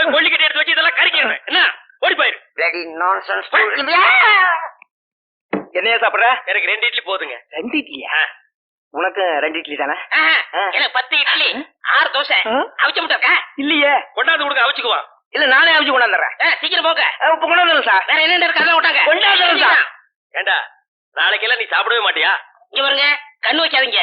போய் கொல்லிக்கட்டை எடுத்து வச்சு இதெல்லாம் கறிக்கிறேன். என்ன? ஓடி போயிரு. Nonsense fool. என்னையா சாப்பிடுற? எனக்கு ரெண்டு இட்லி போதுங்க. ரெண்டு இட்லியா? உனக்கு ரெண்டு இட்லி தானே? எனக்கு பத்து இட்லி ஆறு தோசை? அவிச்ச முட்டை இல்லையே. கொண்டாந்து கொடுக்க அவிச்சுக்குவான் இல்ல நானே அவிச்சு கொண்டாந்துறேன். சீக்கிரம் போங்க. இப்ப கொண்டாந்துறேன் சார். வேற என்ன இருக்கு விட்டாங்க கொண்டாந்துறேன் சார். ஏண்டா நாளைக்கெல்லாம் நீ சாப்பிடவே மாட்டியா? இங்க பாருங்க கண்ணு வைக்காதீங்க.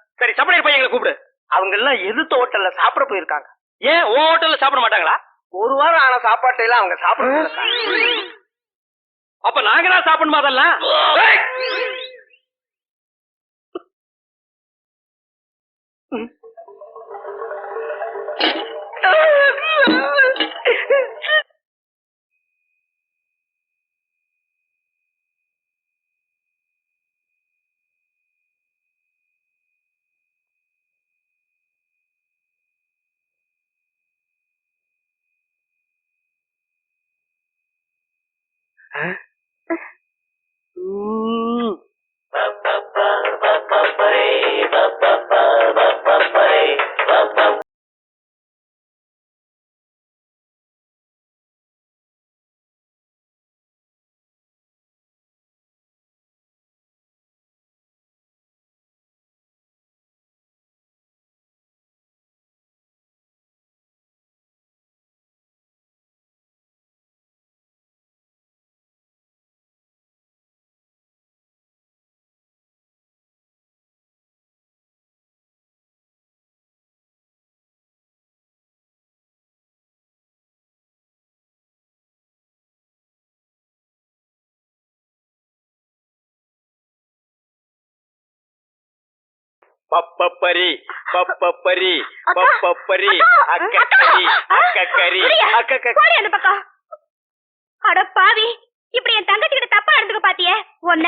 சரி சப்ளையர் பையங்களை கூப்பிடு. அவங்க எல்லாம் எதிர்த்த ஹோட்டல்ல சாப்பிட போயிருக்காங்க. ஏன் உன் ஹோட்டல்ல சாப்பிட மாட்டாங்களா? ஒரு வாரம் ஆன சாப்பாட்டை எல்லாம் அவங்க சாப்பிட அப்ப நாங்க தான் சாப்பிடணுமா அதெல்லாம்? ஏய்! பப்பப்பரி பப்பப்பரி பப்பப்பரி அக்கக்கரி அக்கக்கரி அக்கக்க போடி அந்த பக்கம். அட பாவி இப்படி என் தங்கச்சி கிட்ட தப்பா நடந்துக்க பாத்தியே? உன்ன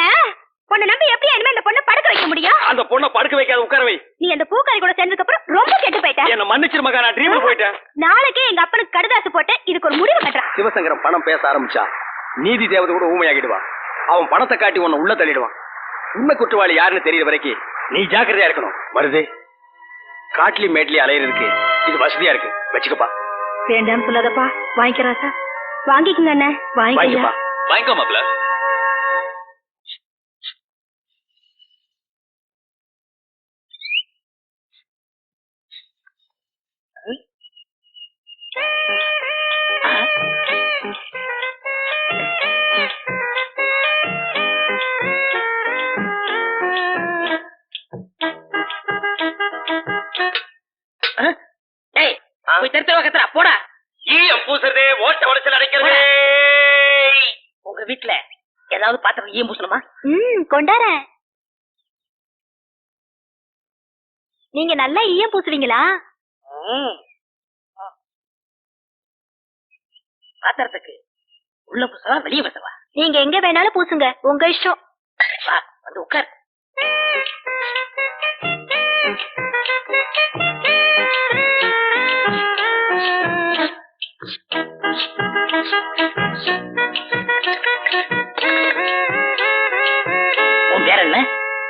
உன்னை நம்பி எப்படி இனிமே இந்த பொண்ணை படுக்க வைக்க முடியும்? அந்த பொண்ணை படுக்க வைக்காத உட்கார வை. நீ அந்த பூக்காரி கூட சேர்ந்ததுக்கு அப்புறம் ரொம்ப கெட்டு போயிட்ட. என்ன மன்னிச்சிரு மகா நான் ட்ரீம்ல போயிட்டேன். நாளைக்கே எங்க அப்பனுக்கு கடுதாசு போட்டு இதுக்கு ஒரு முடிவு கட்டுறான். சிவசங்கரம் பணம் பேச ஆரம்பிச்சா நீதி தேவதை கூட ஊமையாகிடுவான் அவன் பணத்தை காட்டி உன்னை உள்ள தள்ளிடுவான். உண்மை குற்றவாளி யாருன்னு தெரியற வரைக்கும் நீ ஜாக்கிரதையா இருக்கணும். வருது. காட்லி மேட்லி அலையிறதுக்கு இது வசதியா இருக்கு. வச்சுக்கப்பா. வேண்டாம்னு சொல்லாதப்பா. வாங்கிக்கிறா சார். வாங்கிக்கங்க அண்ணே. வாங்கிக்கப்பா. வாங்கிக்கோ மாப்ள ஏய் போய் தெரு தெருவா கத்துறா போடா ஈயம் பூசுறது ஓட்ட உடச்சல் அடைக்கிறது. ஏதாவது பாத்திரம் ஈயம் பூசணுமா? ம் கொண்டாரேன். நீங்க நல்லா ஈயம் பூசுவீங்களா. பாத்திரத்துக்கு உள்ள பூசவா வெளியே பூசவா? நீங்க எங்க வேணாலும் பூசுங்க. உங்க இஷ்டம். வந்து உட்கார்.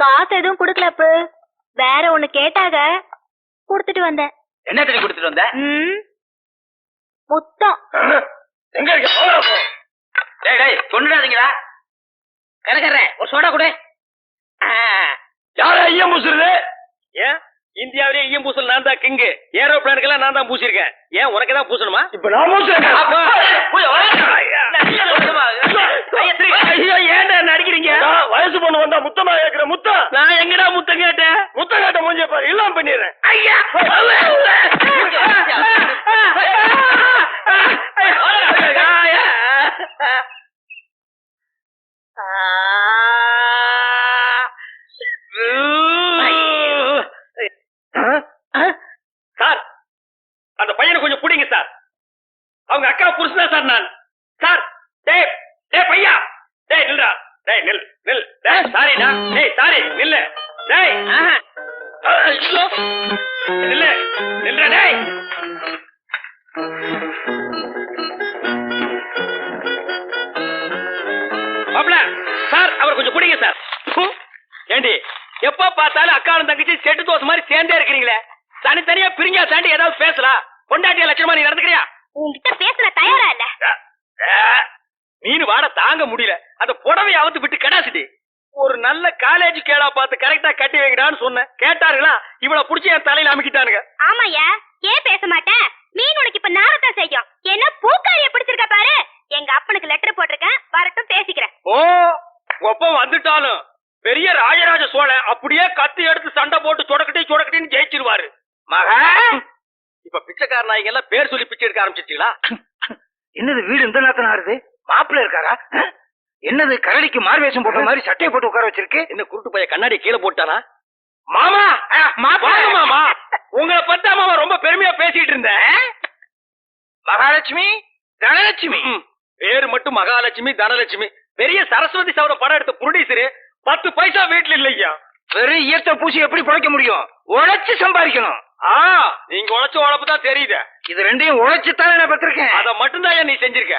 காசு எதுவும் குடுக்கலப்பு வேற ஒண்ணு கேட்டாக கொடுத்துட்டு வந்தேன். என்ன தண்ணி கொடுத்துட்டு வந்த? ம் முத்தம். எங்க இருக்க? போடா போ. டேய் டேய் கொண்டுடாதீங்களா கடைக்காரன் ஒரு சோடா கொடு. ஆ, யாரா பூசுறது? ஏன்? இந்தியாவிலே ஈயம் பூசல் நான் தான் கிங்கு. ஏரோப்ளானுக்கெல்லாம் நான் தான் பூசிருக்கேன் ஏன் உனக்கு தான் பூசணுமா? இப்ப நான் ஐயோ ஏன்டா நடிக்கிறீங்க? வயசு பொண்ணு வந்தா முத்தமா கேக்குற முத்தம் நான் எங்கடா முத்தம் கேட்டேன்? முத்தம் கேட்ட மூஞ்சிய பாரு இல்லாம பண்ணிடுறேன். ஐயா அந்த பையனை கொஞ்சம் பிடிங்க சார் அவங்க அக்கா புருஷனா சார் நான் சார் டேய் டேய் பையா டேய் நில்றா டேய் நில் நில் டேய் சாரிடா டேய் சாரி நில்லு டேய் ஆஹா. ஐயோ நில்லு நில்றா டேய் மாப்ள சார் அவர் கொஞ்சம் பிடிங்க சார். ஏண்டி எப்ப பார்த்தாலும் தங்கச்சி செட்டு தோசை மாதிரி சேர்ந்தே இருக்கிறீங்களே? தனித்தனியா பிரிஞ்சா தாண்டி ஏதாவது பேசலாம் பொண்டாட்டிய லட்சணமா நீ நடந்துக்கிறியா? உன்கிட்ட பேச நான் தயாரா இல்ல? மீன் வாட தாங்க முடியல. அந்த புடவை அவுத்து விட்டு கடாசிட்டி. ஒரு நல்ல காலேஜ் கேடா பார்த்து கரெக்டா கட்டி வைங்கடான்னு சொன்னேன். கேட்டாருங்களா இவள புடிச்சு என் தலையில அமுக்கிட்டானுங்க. ஆமாயா ஏன் பேச மாட்டேன் மீன் உனக்கு இப்ப நாரத்தான் செய்யும். என்ன பூக்காரிய பிடிச்சிருக்க பாரு? எங்க அப்பனுக்கு லெட்டர் போட்டிருக்கேன் வரட்டும் பேசிக்கிறேன். ஓ ஒப்பம் வந்துட்டாலும் பெரிய ராஜராஜ சோழன் அப்படியே கத்தி எடுத்து சண்டை போட்டு சொடக்கட்டி சொடக்கட்டின்னு ஜெயிச்சிருவாரு. மக! இப்ப பிச்சைக்கார நாய்ங்க எல்லாம் பேர் சொல்லி பிச்சை எடுக்க ஆரம்பிச்சிட்டீங்களா என்னது வீடு இந்த நேரத்துல ஆறுது மாப்பிள்ள இருக்காரா? என்னது கரடிக்கு மார்வேஷம் போட்ட மாதிரி சட்டையை போட்டு உட்கார வச்சிருக்கு? என்ன குருட்டு பைய கண்ணாடி கீழே போட்டானா? மாமா! வாங்க மாமா! உங்களை பத்தா மாமா ரொம்ப பெருமையா பேசிட்டு இருந்தேன். மகாலட்சுமி தனலட்சுமி. பேரு மட்டும் மகாலட்சுமி தனலட்சுமி. பெரிய சரஸ்வதி சவர படம் எடுத்த ப்ரொடியூசரு பத்து பைசா வீட்டுல இல்லையா? வெறும் ஈயத்தை பூசி எப்படி பிழைக்க முடியும்? உழைச்சு சம்பாதிக்கணும். ஆ நீங்க உழைச்ச உழைப்பு தான் தெரியுது. இது ரெண்டையும் உழைச்சு தானே நான் பெற்றிருக்கேன். அத மட்டும்தான் நீ செஞ்சிருக்க?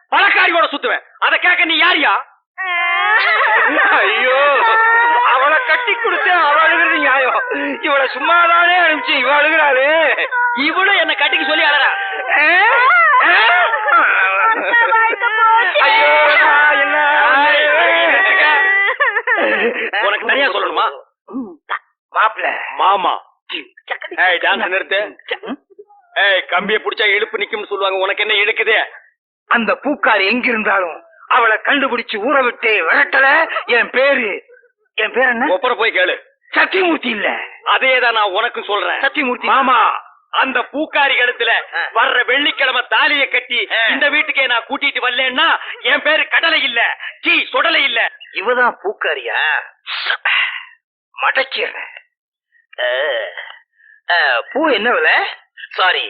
பழக்காரியோட சுத்துவேன். அத கேட்க நீ யாரியா? ஐயோ அவளை கட்டி கொடுத்து அவ அழுகிறது நியாயம். இவளை சும்மாதானே அனுப்பிச்சு இவ அழுகிறாளே. இவளும் என்ன கட்டிக்க சொல்லி அழறா? ஐயோ என்ன? உனக்கு தனியா சொல்லணுமா? மாப்பிள்ள. மாமா. ஏய் டான்ஸ் நிறுத்து. ஏய் கம்பிய புடிச்சா இழுப்பு நிக்கும்னு சொல்லுவாங்க. உனக்கு என்ன இழுக்குது? அந்த பூக்காரி எங்க இருந்தாலும் அவளை கண்டுபிடிச்சு ஊற விட்டு விரட்டல. என் பேரு என் பேர் என்ன? ஒப்பர போய் கேளு. சத்தியமூர்த்தி இல்ல. அதே தான் நான் உனக்கும் சொல்றேன். சத்தியமூர்த்தி. மாமா அந்த பூக்காரி கழுத்துல. வர்ற வெள்ளிக்கிழமை தாலிய கட்டி. இந்த வீட்டுக்கே நான் கூட்டிட்டு வரலன்னா என் பேரு கடலை இல்ல சீ சுடலை இல்ல. இவதான் பூக்காரியா? மடக்கிறேன் பூ என்ன விலை? சாரி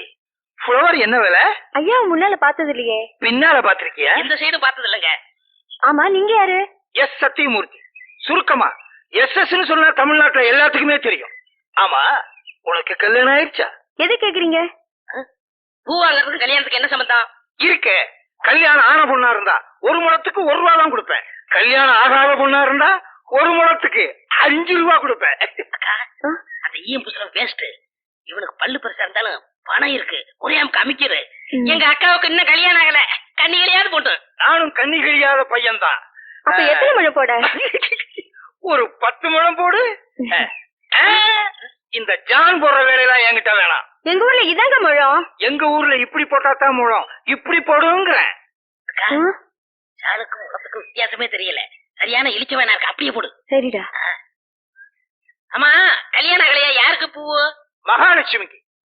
ஃப்ளவர் என்ன விலை? ஐயா முன்னால பார்த்தது இல்லையே. பின்னால பாத்திருக்கியா இந்த சைடு பார்த்தது இல்லைங்க. ஆமா நீங்க யாரு? எஸ். சத்தியமூர்த்தி. சுருக்கமா. எஸ்எஸ்ன்னு சொன்னா தமிழ்நாட்டுல எல்லாத்துக்குமே தெரியும். ஆமா உனக்கு கல்யாணம் ஆயிடுச்சா? எது கேக்குறீங்க? பூ வாங்குறதுக்கு கல்யாணத்துக்கு என்ன சம்பந்தம்? இருக்கு. கல்யாணம் ஆன பொண்ணா இருந்தா ஒரு முழத்துக்கு ஒரு ரூபா தான் கொடுப்பேன். கல்யாணம் ஆகாத பொண்ணா இருந்தா ஒரு முழத்துக்கு அஞ்சு ரூபா கொடுப்பேன். அந்த ஈயம் புசுரம் வேஸ்ட் இவனுக்கு பல்லு பெருசா இருந்தாலும் பணம் இருக்கு. ஒரே அமைக்கிற எங்க அக்காவுக்கு இன்னும் கல்யாணம் ஆகல. கண்ணிகளையாவது போட்டு. நானும் கண்ணி கழியாத பையன்தான். அப்ப எத்தனை மழை போட? ஒரு பத்து முழம் போடு. இந்த ஜான் போடுற வேலையெல்லாம் என்கிட்ட வேணாம். எங்க ஊர்ல இதாங்க முழம்? எங்க ஊர்ல இப்படி போட்டா தான் முழம். இப்படி போடுங்கிறேன் சாலுக்கும் உலகத்துக்கும் வித்தியாசமே தெரியல. சரியான இழிச்ச வேணா இருக்கு? அப்படியே போடு. சரிடா. ஆமா கல்யாணம் ஆகலையா? யாருக்கு பூவு? மகாலட்சுமிக்கு.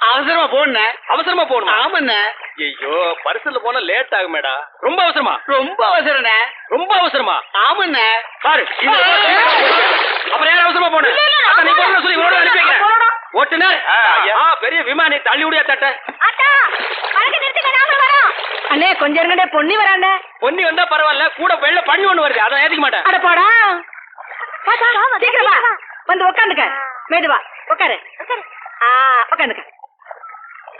அவசரமா போன அவசரமா போகணுமா ஆமாண்ண. ஐயோ பரிசல்ல போனா லேட் ஆகுமேடா. ரொம்ப அவசரமா? ரொம்ப அவசரண்ண. ரொம்ப அவசரமா? ஆமாண்ண. பாரு அப்புறம் யார் அவசரமா போன? அதான் நீ போன சொல்லி இவரோட அனுப்பி வைக்கிறேன் ஓட்டுனர் பெரிய விமானி தள்ளி விடியா தட்ட அண்ணே கொஞ்சம் இருங்கடே பொன்னி வராண்ட பொன்னி வந்தா பரவாயில்ல கூட வெள்ள பண்ணி ஒண்ணு வருது அதான் ஏத்துக்க மாட்டேன். அட போடா. சீக்கிரம் வா. வந்து உட்காந்துக்க மேதுவா. உட்காரு ஆ உட்காந்துக்க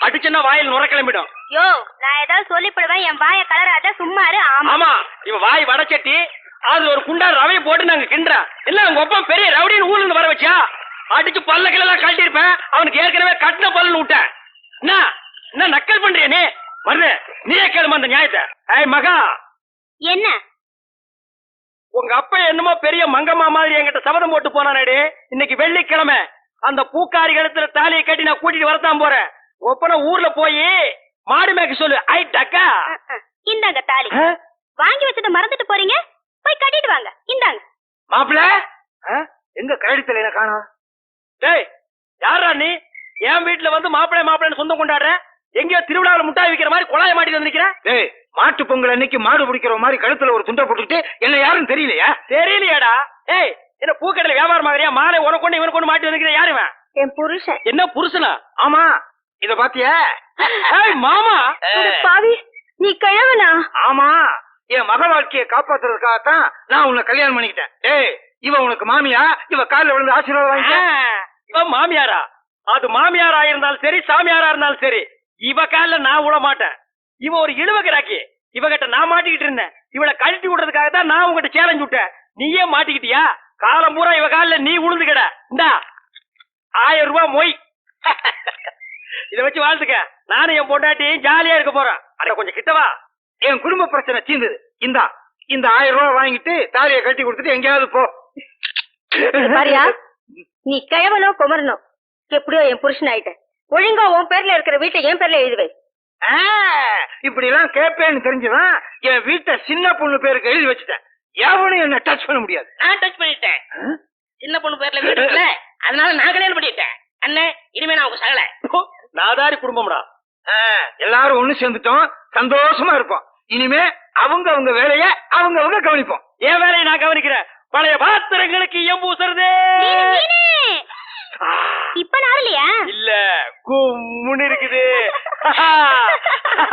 அடிச்சுன்னா வாயில் நுர கிளம்பிடும் யோ நான் ஏதாவது சொல்லிப்படுவேன் என் வாய கலராத சும்மா இரு ஆமா. ஆமா இவன் வாய் வடச்சட்டி அதுல ஒரு குண்டா ரவையை போட்டு நாங்க கிண்டுறோம் இல்ல உங்க அப்பா பெரிய ரவுடின்னு ஊர்ல இருந்து வர வச்சா அடிச்சு பல்ல கிளெல்லாம் கழட்டி இருப்பேன் அவனுக்கு ஏற்கனவே கட்டின பல்லுன்னு விட்டேன். என்ன என்ன நக்கல் பண்றிய நீ? வருது நீயே கேளுமா அந்த நியாயத்தை. ஏய் மகா. என்ன? உங்க அப்பா என்னமோ பெரிய மங்கம்மா மாதிரி என்கிட்ட சபதம் போட்டு போனானேடி. இன்னைக்கு வெள்ளிக்கிழமை. அந்த பூக்காரி கழுத்துல தாலியை கட்டி நான் கூட்டிட்டு வரத்தான் போறேன். ஒப்பன ஊர்ல போய் மாடு மேய்க்க சொல்லு. ஐ டக்கா இந்தாங்க தாலி? வாங்கி வச்சதை மறந்துட்டு போறீங்க? போய் கட்டிட்டு வாங்க. இந்தாங்க. மாப்பிள? எங்க கழுத்துல என்ன காணோம் டேய் யாரா நீ? என் வீட்டுல வந்து மாப்பிள்ளை மாப்பிள்ளைன்னு சொந்தம் கொண்டாடுற? எங்கேயோ திருவிழாவில் முட்டாய் விக்கிற மாதிரி குழாய மாட்டிட்டு வந்திருக்கிறேன் டேய் மாட்டு பொங்கல் அன்னைக்கு மாடு பிடிக்கிற மாதிரி கழுத்துல ஒரு துண்டை போட்டுக்கிட்டு என்ன யாரும் தெரியலையா? தெரியலையாடா. ஏய் என்ன பூக்கடையில வியாபாரம் ஆகுறியா மாலை உனக்கு கொண்டு இவனுக்கு கொண்டு மாட்டி வந்திருக்கிற? யாரு இவன்? என் புருஷன். என்ன புருஷனா? ஆமா. இத பாத்தியா? ஏய் மாமா! பாவி நீ கிழவனா? ஆமா. என் மக வாழ்க்கையை காப்பாத்துறதுக்காகத்தான் நான் உன்னை கல்யாணம் பண்ணிக்கிட்டேன். டேய் இவ உனக்கு மாமியா? இவ கால்ல விழுந்து ஆசீர்வாதம் வாங்கிக்க இவன் மாமியாரா? அது மாமியாரா இருந்தாலும் சரி சாமியாரா இருந்தாலும் சரி இவ கால்ல நான் விட மாட்டேன். இவ ஒரு இழுவகிறாக்கி இவகிட்ட நான் மாட்டிக்கிட்டு இருந்தேன். இவளை கழட்டி விடுறதுக்காக தான் நான் உங்ககிட்ட சேலஞ்சு விட்டேன். நீயே மாட்டிக்கிட்டியா? காலம் பூரா இவ கால்ல நீ உளுந்து கிட இந்தா ஆயிரம் ரூபாய் மொய். இத வச்சு வாழ்த்துக்க. நானும் என் பொண்டாட்டி ஜாலியா இருக்க போறேன் அட கொஞ்சம் கிட்டவா என் குடும்ப பிரச்சனை தீர்ந்தது இந்தா இந்த ஆயிரம் ரூபாய் வாங்கிட்டு தாலியை கட்டி கொடுத்துட்டு எங்கேயாவது போ. பாரியா நீ கிழவனோ குமரனோ? எப்படியோ என் புருஷன் ஆயிட்ட. ஒழுங்கா உன் பேர்ல இருக்கிற வீட்டை என் பேர்ல எழுதுவை இப்படி எல்லாம் கேட்பேன்னு தெரிஞ்சுதான் என் வீட்டை சின்ன பொண்ணு பேருக்கு எழுதி வச்சுட்டேன். எவனும் என்ன டச் பண்ண முடியாது. நான் டச் பண்ணிட்டேன். சின்ன பொண்ணு பேர்ல வீடு அதனால நான் கல்யாணம் பண்ணிட்டேன். அண்ணே இனிமே நான் உங்க சகல. நாதாரி குடும்பம்டா. எல்லாரும் ஒண்ணு சேர்ந்துட்டோம். சந்தோஷமா இருப்போம் இனிமே அவங்க அவங்க வேலைய அவங்க அவங்க கவனிப்போம். என் வேலையை நான் கவனிக்கிறேன் பழைய பாத்திரங்களுக்கு எம்பு ஊசுறதே இப்ப நாரலையா? இல்ல கும்முன்னு இருக்குது.